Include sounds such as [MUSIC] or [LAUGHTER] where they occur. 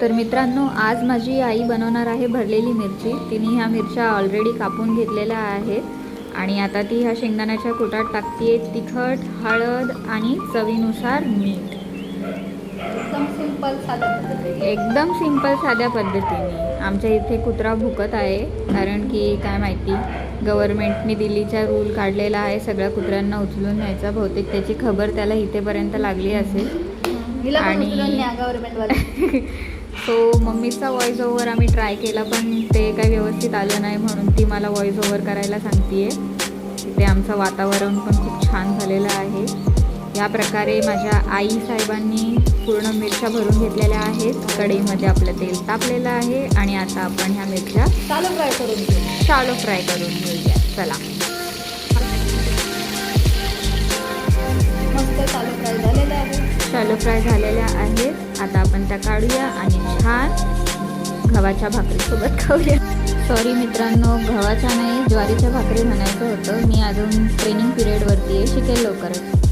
तर मित्रांनो आज माझी आई बनवणार आहे भरलेली मिरची. तिने ह्या मिरच्या ऑलरेडी कापून घेतलेल्या आहेत. आणि आता ती ह्या शेंगदाण्याच्या कुटात टाकते तिखट हळद आणि चवीनुसार मीठ. एकदम सिंपल साध्या पद्धतीने. एकदम सिंपल साध्या पद्धतीने. आमच्या इथे कुत्रा भुकत आहे कारण की काय माहिती गव्हर्नमेंटने दिल्लीचा रूल काढलेला आहे सगळ्या कुत्र्यांना उचलून न्यायचा बहुतेक. त्याची खबर त्याला इथेपर्यंत लागली असेल. आणि- [LAUGHS] सो मम्मीचा व्हॉइस ओव्हर आम्ही ट्राय केला पण ते काही व्यवस्थित आलं नाही म्हणून ती मला व्हॉइस ओव्हर करायला सांगते तिथे आमचं वातावरण पण खूप छान झालेलं आहे. या प्रकारे माझ्या आई साहेबांनी पूर्ण मिरच्या भरून घेतलेल्या आहेत. कढईमध्ये आपलं तेल तापलेलं आहे आणि आता आपण ह्या मिरच्या चालू फ्राय करून घेऊ. शालो फ्राय करून घेऊया. चला. शालो फ्राय झालेल्या आहेत आता आपण त्या काढूया आणि छान गव्हाच्या भाकरीसोबत खाऊया. सॉरी मित्रांनो गव्हाच्या नाही ज्वारीच्या भाकरी म्हणायचं होतं. मी अजून ट्रेनिंग पिरियडवरती आहे. शिकेल लवकरच.